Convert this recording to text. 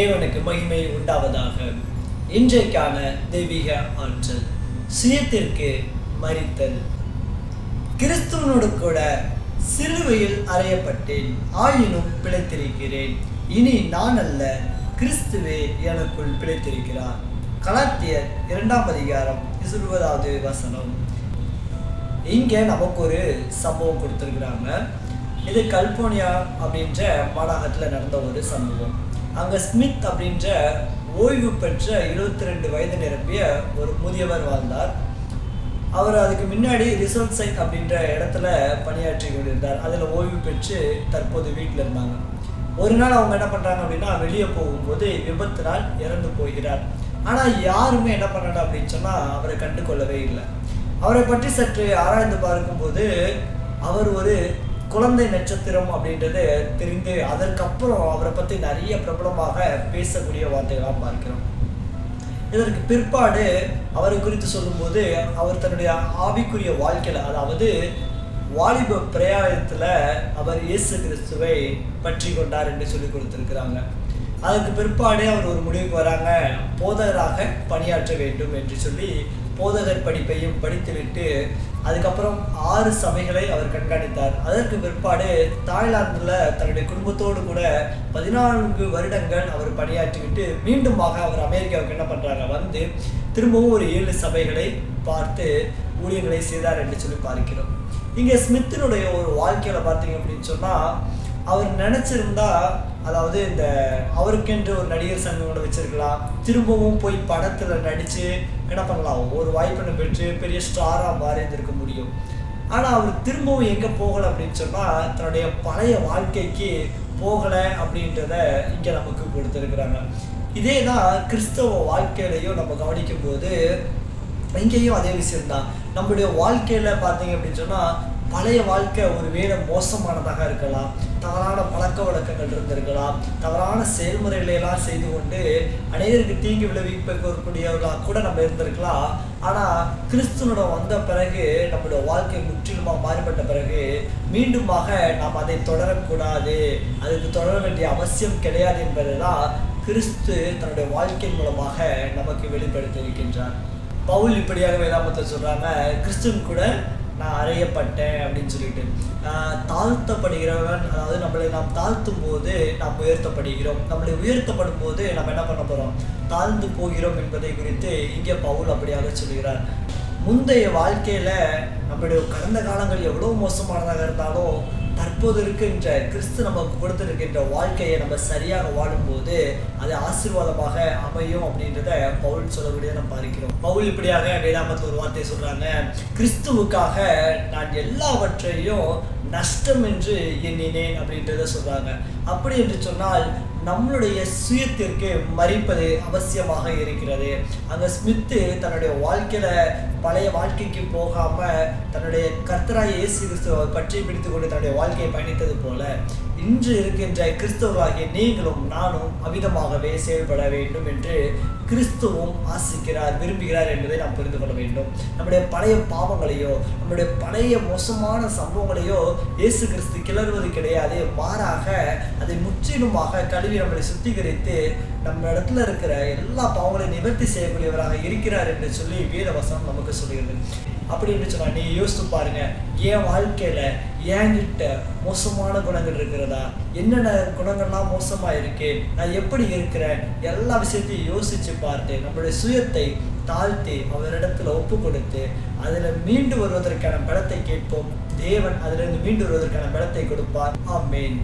தேவனுக்கு மகிமை உண்டாவதாக. இன்றைக்கான தெய்வீக ஆற்றல் சுயத்திற்கு மறித்தல் கிறிஸ்துவனோடு கூட சிலுவையில் அறையப்பட்டேன் ஆயினும் பிழைத்திருக்கிறேன். இனி நான் அல்ல கிறிஸ்துவே எனக்குள் பிழைத்திருக்கிறார். கலாத்தியர் இரண்டாம் அதிகாரம் இருபதாவது வசனம். இங்க நமக்கு ஒரு சம்பவம் கொடுத்துருக்குறாங்க. இது கல்போனியா அப்படின்ற மாநகரத்தில் நடந்த ஒரு சம்பவம். அங்கே ஸ்மித் அப்படின்ற ஓய்வு பெற்ற இருபத்தி ரெண்டு வயது நிரம்பிய ஒரு முதியவர் வாழ்ந்தார். அவர் அதுக்கு முன்னாடி ரிசர்வ் சைட் அப்படின்ற இடத்துல பணியாற்றி கொண்டிருந்தார். அதில் ஓய்வு பெற்று தற்போது வீட்டில் இருந்தாங்க. ஒரு நாள் அவங்க என்ன பண்ணுறாங்க அப்படின்னா வெளியே போகும்போது விபத்தினால் இறந்து போகிறார். ஆனால் யாருமே என்ன பண்ணணும் அப்படின்னு சொன்னால் அவரை கண்டு கொள்ளவே இல்லை. அவரை பற்றி சற்று ஆராய்ந்து பார்க்கும்போது அவர் ஒரு குழந்தை நட்சத்திரம் அப்படின்றது தெரிந்து அதற்கப்புறம் அவரை பற்றி நிறைய பிரபலமாக பேசக்கூடிய வார்த்தைகளாக பார்க்கிறோம். இதற்கு பிற்பாடு அவரை குறித்து சொல்லும்போது அவர் தன்னுடைய ஆவிக்குரிய வாழ்க்கையில் அதாவது வாலிப பிரயாணத்தில் அவர் இயேசு கிறிஸ்துவை பற்றி கொண்டார் என்று சொல்லி கொடுத்திருக்கிறாங்க. அதுக்கு பிற்பாடு அவர் ஒரு முடிவுக்கு வராங்க. போதகராக பணியாற்ற வேண்டும் என்று சொல்லி போதகர் படிப்பையும் படித்துவிட்டு அதுக்கப்புறம் ஆறு சபைகளை அவர் கண்காணித்தார். அதற்கு பிற்பாடு தாய்லாந்தில் தன்னுடைய குடும்பத்தோடு கூட பதினான்கு வருடங்கள் அவர் பணியாற்றிவிட்டு மீண்டுமாக அவர் அமெரிக்காவுக்கு என்ன பண்ணுறாங்க வந்து திரும்பவும் ஒரு ஏழு சபைகளை பார்த்து ஊழியர்களை செய்தார் என்று சொல்லி பார்க்கிறோம். இங்கே ஸ்மித்தினுடைய ஒரு வாழ்க்கையில் பார்த்தீங்க அப்படின்னு சொன்னால் அவர் நினச்சிருந்தா அதாவது இந்த அவருக்கென்று ஒரு நடிகர் சங்கம் கூட வச்சிருக்கலாம். திரும்பவும் போய் படத்தில் நடித்து என்ன பண்ணலாம்? ஒரு வாய்ப்பினை பெற்று பெரிய ஸ்டாராக மாறி இருந்திருக்க முடியும். ஆனால் அவர் திரும்பவும் எங்கே போகலை அப்படின்னு சொன்னால் தன்னுடைய பழைய வாழ்க்கைக்கு போகலை அப்படின்றத இங்கே நமக்கு கொடுத்துருக்குறாங்க. இதே தான் கிறிஸ்தவ வாழ்க்கையிலையும் நம்ம கவனிக்கும் போது இங்கேயும் அதே விஷயம்தான். நம்மளுடைய வாழ்க்கையில் பார்த்தீங்க அப்படின்னு சொன்னால் பழைய வாழ்க்கை ஒரு வேலை மோசமானதாக இருக்கலாம். தவறான பழக்க வழக்கங்கள் இருந்திருக்கலாம். தவறான செயல்முறைகளை எல்லாம் செய்து கொண்டு அநேகருக்கு தீங்கு விளைவிக்கக்கூடியவர்களாக கூட நம்ம இருந்திருக்கலாம். ஆனால் கிறிஸ்துவனோட வந்த பிறகு நம்மளுடைய வாழ்க்கை முற்றிலுமாக மாறுபட்ட பிறகு மீண்டுமாக நாம் அதை தொடரக்கூடாது. அதுக்கு தொடர வேண்டிய அவசியம் கிடையாது என்பதை தான் கிறிஸ்து தன்னுடைய வாழ்க்கையின் மூலமாக நமக்கு வெளிப்படுத்தி இருக்கின்றார் பவுல் இப்படியாக வேதாமத்தை சொல்கிறாங்க கிறிஸ்துவன் கூட நான் அறையப்பட்டேன் அப்படின்னு சொல்லிட்டு. தாழ்த்தப்படுகிறவன் அதாவது நம்மளை நாம் தாழ்த்தும் போது நாம் உயர்த்தப்படுகிறோம். நம்மளை உயர்த்தப்படும் போது நம்ம என்ன பண்ண போகிறோம் தாழ்ந்து போகிறோம் என்பதை குறித்து இங்கே பவுல் அப்படியாக சொல்கிறார் முந்தைய வாழ்க்கையில் நம்மளுடைய கடந்த காலங்கள் எவ்வளோ மோசமானதாக இருந்தாலும் தற்போது இருக்கின்ற கிறிஸ்து நமக்கு கொடுத்திருக்கின்ற வாழ்க்கையை நம்ம சரியாக வாழும்போது அது ஆசீர்வாதமாக அமையும் அப்படின்றத பவுல் சொல்லக்கூடிய நம்ம பார்க்கிறோம். பவுல் இப்படியாக வேதாமத்தில் ஒரு வார்த்தை சொல்றாங்க கிறிஸ்துவுக்காக நான் எல்லாவற்றையும் நஷ்டம் என்று எண்ணினேன் அப்படின்றத சொல்றாங்க. அப்படி என்று சொன்னால் நம்மளுடைய சுயத்திற்கு மறிப்பது அவசியமாக இருக்கிறது. அந்த ஸ்மித்து தன்னுடைய வாழ்க்கையில பழைய வாழ்க்கைக்கு போகாம தன்னுடைய கர்த்தராய இயேசு கிறிஸ்துவை பற்றி பிடித்து கொண்டு தன்னுடைய வாழ்க்கையை பயணித்தது போல இன்று இருக்கின்ற கிறிஸ்தவராகிய நீங்களும் நானும் அமிதமாகவே செயல்பட வேண்டும் என்று கிறிஸ்துவும் ஆசிக்கிறார் விரும்புகிறார் என்பதை நாம் புரிந்து கொள்ள வேண்டும். நம்முடைய பழைய பாவங்களையோ நம்முடைய பழைய மோசமான சம்பவங்களையோ இயேசு கிறிஸ்து கிளறுவது கிடையாது. மாறாக அதை முற்றிலுமாக கழுவி நம்மளை சுத்திகரித்து நம்ம இடத்துல இருக்கிற எல்லா பாவங்களையும் நிவர்த்தி செய்யக்கூடியவராக இருக்கிறார் என்று சொல்லி வேதவசனம் நமக்கு சொல்கிறது. அப்படி என்று சொன்னா நீ யோசித்து பாருங்க என் வாழ்க்கையில என்கிட்ட மோசமான குணங்கள் இருக்கிறதா? என்னென்ன குணங்கள்லாம் மோசமாக இருக்கு நான் எப்படி இருக்கிறேன்? எல்லா விஷயத்தையும் யோசித்து பார்த்து நம்மளுடைய சுயத்தை தாழ்த்தி அவரிடத்துல ஒப்பு கொடுத்து அதில் மீண்டு வருவதற்கான பலத்தை கேட்போம். தேவன் அதிலிருந்து மீண்டு வருவதற்கான பலத்தை கொடுப்பார். ஆமேன்.